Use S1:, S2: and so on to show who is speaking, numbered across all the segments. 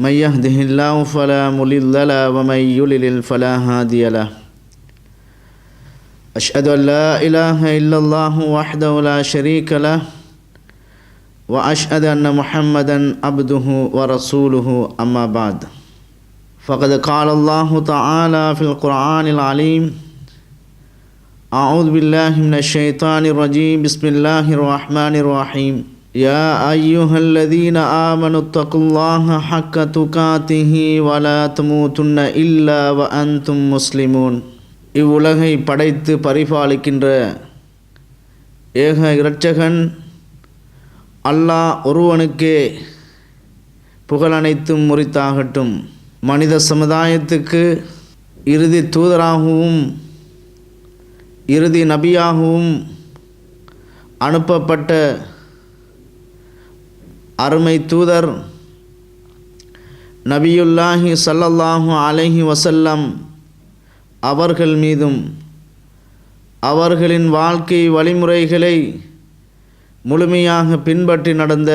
S1: من يهده الله فلا مضل له ومن يضلل فلا هادي له. أشهد أن لا إله إلا الله وحده لا شريك له وأشهد أن محمدا عبده ورسوله. أما بعد فقد قال الله تعالى في القرآن العليم أعوذ بالله من الشيطان الرجيم. بسم الله الرحمن الرحيم. يا ايها الذين امنوا اتقوا الله حق تقاته ولا تموتن الا وانتم مسلمون இவ்வுலகை படைத்து பரிபாலிக்கின்ற ஏக இரட்சகன் அல்லாஹ் ஒருவனுக்கே புகழ் அனைத்தும் முறித்தாகட்டும் மனித சமுதாயத்துக்கு இறுதி தூதராகவும் இறுதி நபியாகவும் அனுப்பப்பட்ட அருமை தூதர் நபியுல்லாஹி சல்லல்லாஹு அலஹி வசல்லம் அவர்கள் மீதும் அவர்களின் வாழ்க்கை வழிமுறைகளை முழுமையாக பின்பற்றி நடந்த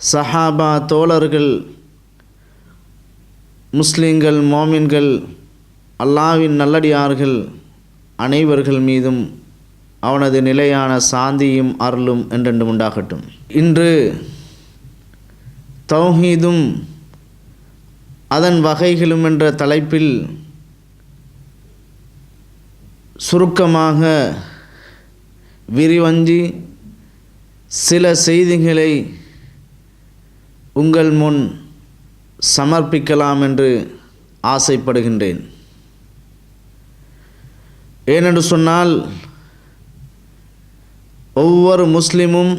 S1: சஹாபா தோழர்கள் முஸ்லிம்கள் மோமின்கள் அல்லாவின் நல்லடியார்கள் அனைவர்கள் மீதும் அவனது நிலையான சாந்தியும் அருளும் என்றென்று உண்டாகட்டும். இன்று தௌஹீதும் அதன் வகைகளும் என்ற தலைப்பில் சுருக்கமாக விரிவஞ்சி சில செய்திகளை உங்கள் முன் சமர்ப்பிக்கலாம் என்று ஆசைப்படுகின்றேன். ஏனென்று சொன்னால் ஒவ்வொரு முஸ்லிமும்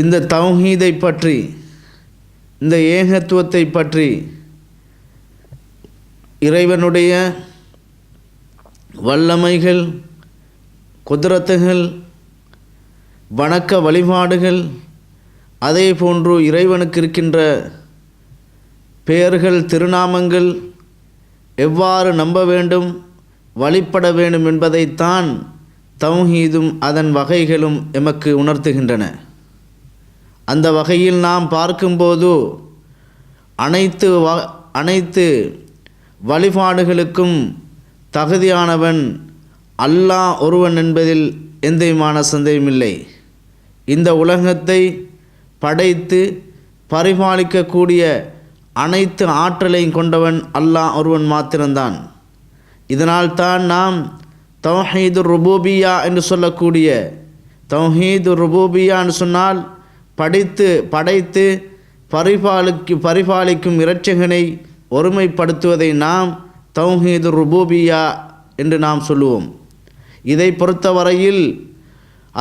S1: இந்த தௌஹீதை பற்றி இந்த ஏகத்துவத்தை பற்றி இறைவனுடைய வல்லமைகள் குதிரத்துகள் வணக்க வழிபாடுகள் அதே போன்று இறைவனுக்கு இருக்கின்ற பெயர்கள் திருநாமங்கள் எவ்வாறு நம்ப வேண்டும் வழிபட வேண்டும் என்பதைத்தான் தௌஹீதும் அதன் வகைகளும் எமக்கு உணர்த்துகின்றன. அந்த வகையில் நாம் பார்க்கும்போது அனைத்து வ அனைத்து வழிபாடுகளுக்கும் தகுதியானவன் அல்லாஹ் ஒருவன் என்பதில் எந்தவிதமான சந்தேகமில்லை. இந்த உலகத்தை படைத்து பரிபாலிக்கக்கூடிய அனைத்து ஆற்றலையும் கொண்டவன் அல்லாஹ் ஒருவன் மாத்திரம்தான். இதனால் தான் நாம் தௌஹீது ருபூபியா என்று சொல்லக்கூடிய தௌஹீது ருபூபியா என்று சொன்னால் படித்து படைத்து பரிபாலிக்கு பரிபாலிக்கும் இறைச்சகனை ஒருமைப்படுத்துவதை நாம் தௌஹீது ருபூபியா என்று நாம் சொல்லுவோம். இதை பொறுத்தவரையில்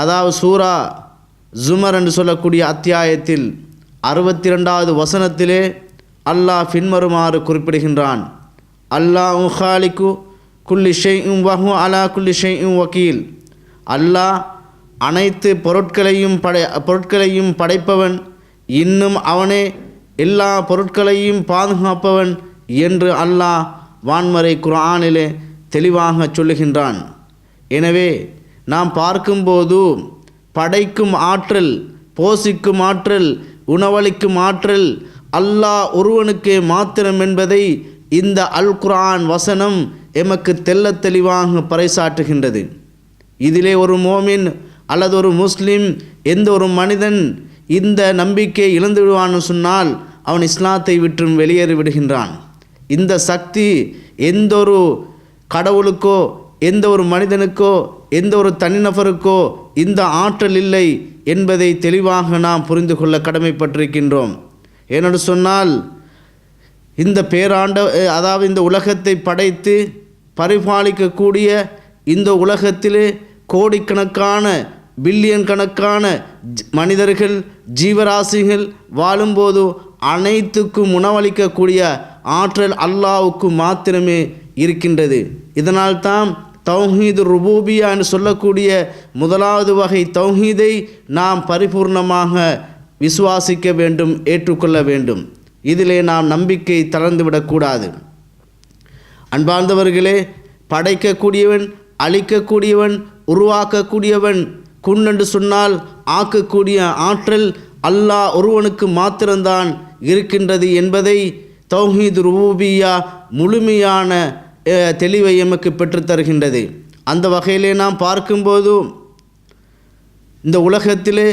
S1: அதாவது சூரா ஜுமர் என்று சொல்லக்கூடிய அத்தியாயத்தில் அறுபத்தி ரெண்டாவது வசனத்திலே அல்லாஹ் பின்வருமாறு குறிப்பிடுகின்றான். அல்லாஹ் உஹாலிக்கு குல்லி உம் வஹு அலா குல்லி ஷெய்யும் வக்கீல் அல்லாஹ் அனைத்து பொருட்களையும் படை பொருட்களையும் படைப்பவன் இன்னும் அவனே எல்லா பொருட்களையும் பாதுகாப்பவன் என்று அல்லாஹ் வான்மறை குரானிலே தெளிவாக சொல்லுகின்றான். எனவே நாம் பார்க்கும்போது படைக்கும் ஆற்றல் போசிக்கும் ஆற்றல் உணவளிக்கும் ஆற்றல் அல்லாஹ் ஒருவனுக்கே மாத்திரம் என்பதை இந்த அல் குரான் வசனம் எமக்கு தெல்ல தெளிவாக பறைசாற்றுகின்றது. இதிலே ஒரு மோமின் அல்லது ஒரு முஸ்லீம் எந்த ஒரு மனிதன் இந்த நம்பிக்கை இழந்து விடுவான்னு சொன்னால் அவன் இஸ்லாத்தை விற்றும் வெளியேறி விடுகின்றான். இந்த சக்தி எந்த ஒரு கடவுளுக்கோ எந்த ஒரு மனிதனுக்கோ எந்த ஒரு தனிநபருக்கோ இந்த ஆற்றல் இல்லை என்பதை தெளிவாக நாம் புரிந்து கொள்ள கடமைப்பட்டிருக்கின்றோம். ஏனென்று சொன்னால் இந்த பேராண்ட அதாவது இந்த உலகத்தை படைத்து பரிபாலிக்கக்கூடிய இந்த உலகத்திலே கோடிக்கணக்கான பில்லியன் கணக்கான மனிதர்கள் ஜீவராசிகள் வாழும்போது அனைத்துக்கும் உணவளிக்கக்கூடிய ஆற்றல் அல்லாவுக்கு மாத்திரமே இருக்கின்றது. இதனால்தான் தௌஹீது ருபூபியா என்று சொல்லக்கூடிய முதலாவது வகை தௌஹீதை நாம் பரிபூர்ணமாக விசுவாசிக்க வேண்டும் ஏற்றுக்கொள்ள வேண்டும். இதிலே நாம் நம்பிக்கை தளர்ந்துவிடக்கூடாது. அன்பார்ந்தவர்களே படைக்கக்கூடியவன் அழிக்கக்கூடியவன் உருவாக்கக்கூடியவன் குன் என்று சொன்னால் ஆக்கக்கூடிய ஆற்றல் அல்லாஹ் ஒருவனுக்கு மாத்திரம்தான் இருக்கின்றது என்பதை தௌஹீத் ரூபியா முழுமையான தெளிவை எமக்கு பெற்றுத்தருகின்றது அந்த வகையிலே நாம் பார்க்கும்போது இந்த உலகத்திலே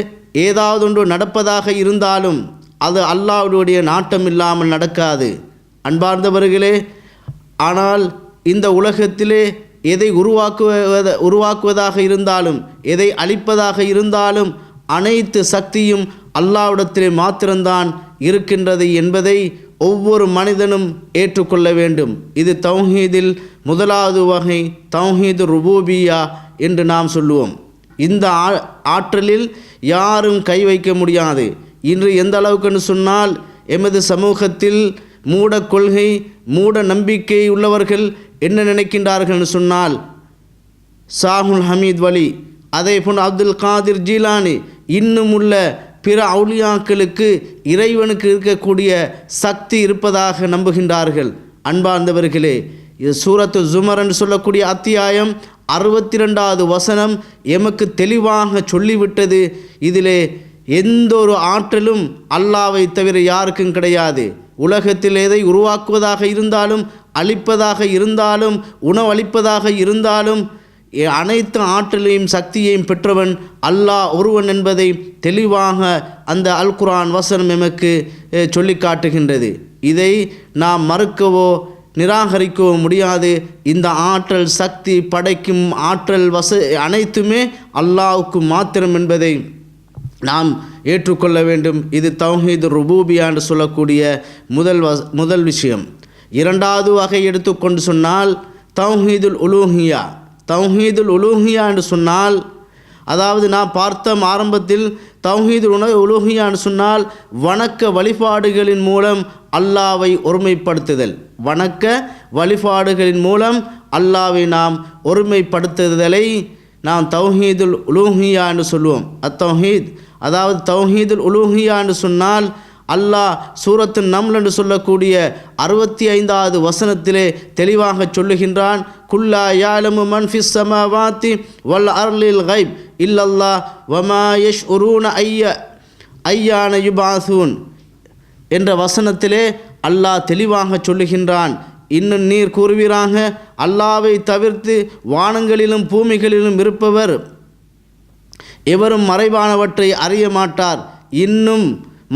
S1: ஏதாவது ஒன்று நடப்பதாக இருந்தாலும் அது அல்லாவுடைய நாட்டம் இல்லாமல் நடக்காது. அன்பார்ந்தவர்களே ஆனால் இந்த உலகத்திலே எதை உருவாக்குவத உருவாக்குவதாக இருந்தாலும் எதை அழிப்பதாக இருந்தாலும் அனைத்து சக்தியும் அல்லாவிடத்திலே மாத்திரம்தான் இருக்கின்றது என்பதை ஒவ்வொரு மனிதனும் ஏற்றுக்கொள்ள வேண்டும். இது தௌஹீதில் முதலாவது வகை தௌஹீது ருபூபியா என்று நாம் சொல்லுவோம். இந்த ஆ- ஆற்றலில் யாரும் கை வைக்க முடியாது. இன்று எந்த அளவுக்குன்னு சொன்னால் எமது சமூகத்தில் மூட கொள்கை மூட நம்பிக்கை உள்ளவர்கள் என்ன நினைக்கின்றார்கள்னு சொன்னால் சாகுல் ஹமீத் வலி அதே போன்று அப்துல் காதிர் ஜீலானி இன்னும் உள்ள பிற அவுலியாக்களுக்கு இறைவனுக்கு இருக்கக்கூடிய சக்தி இருப்பதாக நம்புகின்றார்கள். அன்பார்ந்தவர்களே இது சூரத்து ஜுமர் என்று சொல்லக்கூடிய அத்தியாயம் அறுபத்தி ரெண்டாவது வசனம் எமக்கு தெளிவாக சொல்லிவிட்டது. இதிலே எந்த ஒரு ஆற்றலும் அல்லாவை தவிர யாருக்கும் கிடையாது. உலகத்தில் எதை உருவாக்குவதாக இருந்தாலும் அளிப்பதாக இருந்தாலும் உணவளிப்பதாக இருந்தாலும் அனைத்து ஆற்றலையும் சக்தியையும் பெற்றவன் அல்லாஹ் ஒருவன் என்பதை தெளிவாக அந்த அல் குரான் வசனம் எமக்கு சொல்லி காட்டுகின்றது. இதை நாம் மறுக்கவோ நிராகரிக்கவோ முடியாது. இந்த ஆற்றல் சக்தி படைக்கும் ஆற்றல் வச அனைத்துமே அல்லாவுக்கு மாத்திரம் என்பதை நாம் ஏற்றுக்கொள்ள வேண்டும். இது தௌஹீது ருபூபியா என்று சொல்லக்கூடிய முதல் வ முதல் விஷயம். இரண்டாவது வகை எடுத்துக்கொண்டு சொன்னால் தௌஹீதுல் உலூஹியா. தௌஹீதுல் உலூஹியா என்று சொன்னால் அதாவது நான் பார்த்தோம் ஆரம்பத்தில் தௌஹீது உணவு உலூஹியா சொன்னால் வணக்க வழிபாடுகளின் மூலம் அல்லாவை ஒருமைப்படுத்துதல். வணக்க வழிபாடுகளின் மூலம் அல்லாவை நாம் ஒருமைப்படுத்துதலை நாம் தௌஹீதுல் உலூஹியா என்று சொல்லுவோம் அத்தௌஹீத். அதாவது தௌஹீதுல் உலூஹியா என்று சொன்னால் அல்லாஹ் சூரத்து நம்ல் என்று சொல்லக்கூடிய அறுபத்தி ஐந்தாவது வசனத்திலே தெளிவாக சொல்லுகின்றான் குல்லா யாலமு மன்ஃபிஸ் சமாவாத்தி வல் அர்லில் கைப் இல்லல்லா வமா யஷ் உரூன ஐய ஐயான யுபாசூன் என்ற வசனத்திலே அல்லாஹ் தெளிவாக சொல்லுகின்றான். இன்னும் நீர் கூறுவீராக அல்லாவை தவிர்த்து வானங்களிலும் பூமிகளிலும் இருப்பவர் எவரும் மறைவானவற்றை அறிய மாட்டார். இன்னும்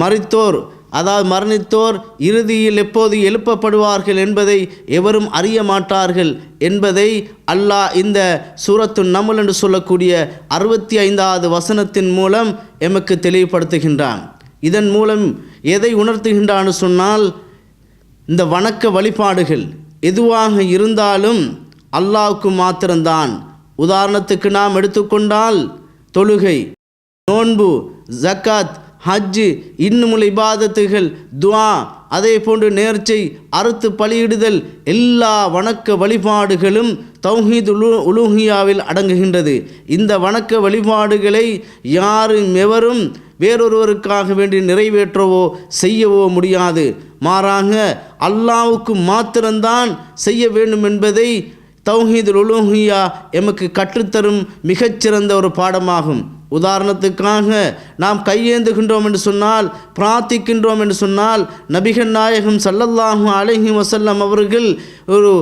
S1: மறித்தோர் அதாவது மரணித்தோர் இறுதியில் எப்போது எழுப்பப்படுவார்கள் என்பதை எவரும் அறிய மாட்டார்கள் என்பதை அல்லாஹ் இந்த சூரத்து நமல் என்று சொல்லக்கூடிய அறுபத்தி ஐந்தாவது வசனத்தின் மூலம் எமக்கு தெளிவுபடுத்துகின்றான். இதன் மூலம் எதை உணர்த்துகின்றான்னு சொன்னால் இந்த வணக்க வழிபாடுகள் எதுவாக இருந்தாலும் அல்லாவுக்கு மாத்திரம்தான். உதாரணத்துக்கு நாம் எடுத்துக்கொண்டால் தொழுகை நோன்பு ஜக்காத் ஹஜ்ஜு இன்னுமுள்ள இபாதத்துகள் துவா அதே போன்று நேர்ச்சை அறுத்து பலியிடுதல் எல்லா வணக்க வழிபாடுகளும் தௌஹீத் உலு உலூஹியாவில் அடங்குகின்றது. இந்த வணக்க வழிபாடுகளை யாரும் எவரும் வேறொருவருக்காக வேண்டி நிறைவேற்றவோ செய்யவோ முடியாது. மாறாக அல்லாவுக்கு மாத்திரம்தான் செய்ய வேண்டும் என்பதை தௌஹீதுல் உலூஹியா எமக்கு கற்றுத்தரும் மிகச்சிறந்த ஒரு பாடமாகும். உதாரணத்துக்காக நாம் கையேந்துகின்றோம் என்று சொன்னால் பிரார்த்திக்கின்றோம் என்று சொன்னால் நபிகள் நாயகம் சல்லல்லாஹும் அலைஹி வசல்லம் அவர்கள் ஒரு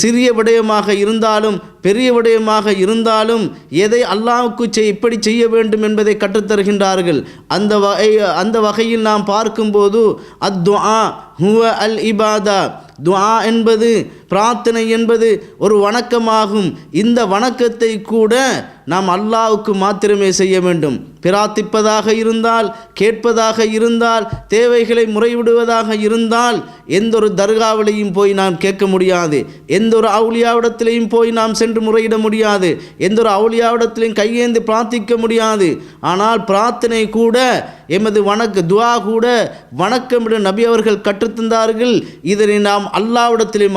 S1: சிறிய விடயமாக இருந்தாலும் பெரிய விடயமாக இருந்தாலும் எதை அல்லாவுக்கு செய் இப்படி செய்ய வேண்டும் என்பதை கற்றுத்தருகின்றார்கள். அந்த வகை அந்த வகையில் நாம் பார்க்கும்போது அத் துஆ ஹுவ அல் இபாதா துஆ என்பது பிரார்த்தனை என்பது ஒரு வணக்கமாகும். இந்த வணக்கத்தை கூட நாம் அல்லாவுக்கு மாத்திரமே செய்ய வேண்டும். பிரார்த்திப்பதாக இருந்தால் கேட்பதாக இருந்தால் தேவைகளை முறைவிடுவதாக இருந்தால் எந்த ஒரு தர்காவிலையும் போய் நாம் கேட்க முடியாது. எந்த ஒரு அவுளியாவிடத்திலையும் போய் நாம் சென்று முறையிட முடியாது. எந்த ஒரு அவுளியாவிடத்திலையும் கையேந்து பிரார்த்திக்க முடியாது. ஆனால் பிரார்த்தனை கூட எமது வணக்க துவா கூட வணக்கமிட நபி அவர்கள் கற்றுத்தந்தார்கள். இதனை நாம் அல்லாவிடத்திலே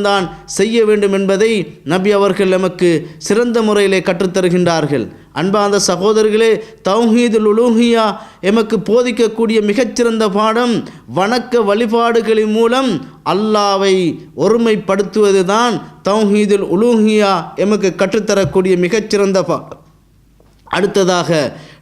S1: மட்டும்தான் செய்ய வேண்டும் என்பதை நபி அவர்கள் நமக்கு சிறந்த முறையிலே கற்றுத்தருகின்றார்கள். அன்பார்ந்த சகோதரர்களே தௌஹீதுல் உலூஹியா எமக்கு போதிக்கக்கூடிய மிகச்சிறந்த பாடம் வணக்க வழிபாடுகளின் மூலம் அல்லாவை ஒருமைப்படுத்துவது தான் தௌஹீதுல் உலூஹியா எமக்கு கற்றுத்தரக்கூடிய மிகச்சிறந்த பாடம் அடுத்ததாக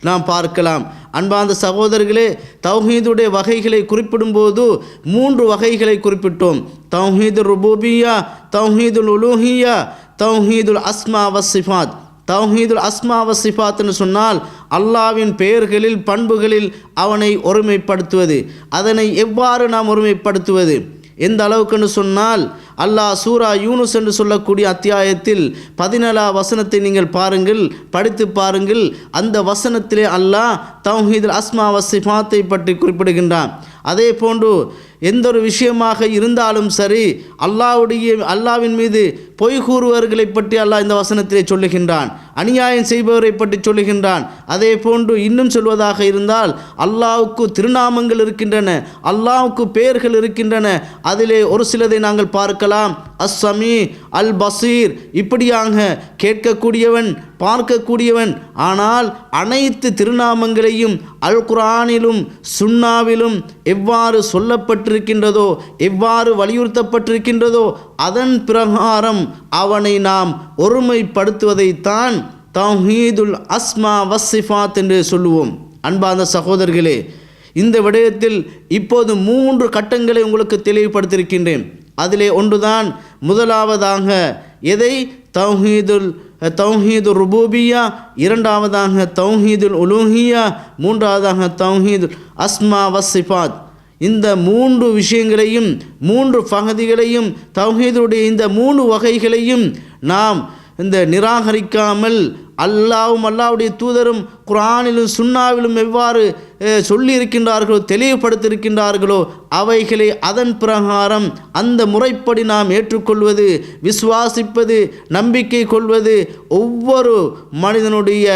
S1: நாம் பார்க்கலாம். அன்பார்ந்த சகோதரர்களே தௌஹீதுடைய வகைகளை குறிப்பிடும்போது மூன்று வகைகளை குறிப்பிட்டோம். தௌஹீது ருபூபியா தௌஹீதுல் உலூஹியா தௌஹீதுல் அஸ்மா வசிஃபாத் தௌஹீதுல் அஸ்மா வசிஃபாத்னு சொன்னால் அல்லாவின் பெயர்களில் பண்புகளில் அவனை ஒருமைப்படுத்துவது. அதனை எவ்வாறு நாம் ஒருமைப்படுத்துவது? எந்த அளவுக்குன்னு சொன்னால் அல்லாஹ் சூரா யூனுஸ் என்று சொல்லக்கூடிய அத்தியாயத்தில் பதினேழா வசனத்தை நீங்கள் பாருங்கள் படித்து பாருங்கள். அந்த வசனத்திலே அல்லாஹ் தௌஹீதுல் அஸ்மா வசிஃபாத்தை பற்றி குறிப்பிடுகின்றான். அதே போன்று எந்த ஒரு விஷயமாக இருந்தாலும் சரி அல்லாவுடைய அல்லாவின் மீது பொய் கூறுவர்களை பற்றி அல்லாஹ் இந்த வசனத்திலே சொல்லுகின்றான். அநியாயம் செய்பவரை பற்றி சொல்லுகின்றான். அதே போன்று இன்னும் சொல்வதாக இருந்தால் அல்லாவுக்கு திருநாமங்கள் இருக்கின்றன அல்லாவுக்கு பெயர்கள் இருக்கின்றன. அதிலே ஒரு சிலதை நாங்கள் பார்க்கலாம். அஸ் அல் பசீர் இப்படியாக கேட்கக்கூடியவன் பார்க்கக்கூடியவன். ஆனால் அனைத்து திருநாமங்களையும் அல் குரானிலும் சுன்னாவிலும் எவ்வாறு சொல்லப்பட்டு வலியுறுத்தப்பட்டிருக்கின்றதோ எவ்வாறு வலியுறுத்தப்பட்டிருக்கின்றதோ அதன் பிரகாரம் அவனை நாம் ஒருமைப்படுத்துவதைத்தான் தௌஹீதுல் அஸ்மா வசிஃபாத் என்று சொல்லுவோம். அன்பார்ந்த சகோதரர்களே இந்த விடயத்தில் இப்போது மூன்று கட்டங்களை உங்களுக்கு தெளிவுபடுத்தியிருக்கின்றேன். அதிலே ஒன்றுதான் முதலாவதாக எதை? தௌஹீதுல் தௌஹீது ருபூபியா இரண்டாவதாக தௌஹீதுல் உலூஹியா மூன்றாவதாக தௌஹீதுல் அஸ்மா வசிஃபாத் இந்த மூன்று விஷயங்களையும் மூன்று பகுதிகளையும் தௌஹீதுடைய இந்த மூணு வகைகளையும் நாம் இந்த நிராகரிக்காமல் அல்லாவும் அல்லாவுடைய தூதரும் குரானிலும் சுண்ணாவிலும் எவ்வாறு சொல்லியிருக்கின்றார்களோ தெளிவுபடுத்தியிருக்கின்றார்களோ அவைகளை அதன் பிரகாரம் அந்த முறைப்படி நாம் ஏற்றுக்கொள்வது விசுவாசிப்பது நம்பிக்கை கொள்வது ஒவ்வொரு மனிதனுடைய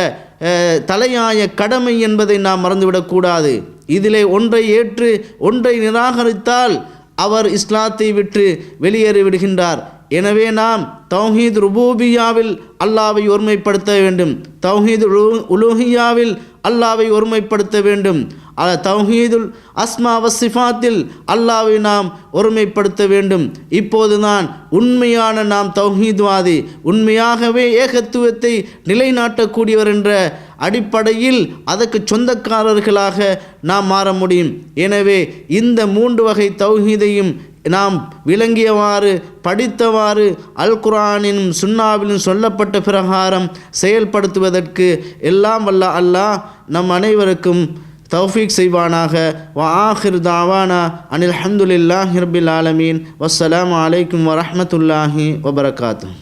S1: தலையாய கடமை என்பதை நாம் மறந்துவிடக்கூடாது இதிலே ஒன்றை ஏற்று ஒன்றை நிராகரித்தால் அவர் இஸ்லாத்தை விட்டு வெளியேறி விடுகின்றார் எனவே நாம் தௌஹீத் ருபூபியாவில் அல்லாவை ஒருமைப்படுத்த வேண்டும். தௌஹீத் உலூஹியாவில் அல்லாவை ஒருமைப்படுத்த வேண்டும். தௌஹீதுல் அஸ்மா வசிஃபாத்தில் அல்லாவை நாம் ஒருமைப்படுத்த வேண்டும். இப்போது நான் உண்மையான நாம் தௌஹீத்வாதி உண்மையாகவே ஏகத்துவத்தை நிலைநாட்டக்கூடியவர் என்ற அடிப்படையில் அதற்கு சொந்தக்காரர்களாக நாம் மாற முடியும். எனவே இந்த மூன்று வகை தௌஹீதையும் நாம் விளங்கியவாறு படித்தவாறு அல் குர்ஆனிலும் சுன்னாவிலும் சொல்லப்பட்ட பிரகாரம் செயல்படுத்துவதற்கு எல்லாம் வல்ல அல்லாஹ் நம் அனைவருக்கும் தௌஃபீக் செய்வானாக. வ ஆஹிர் தாவானா அனில் அஹமதுல்லாஹி ரபில் ஆலமீன். வஸ்ஸலாமு அலைக்கும் வரஹ்மத்துல்லாஹி வபரகாத்துஹ்.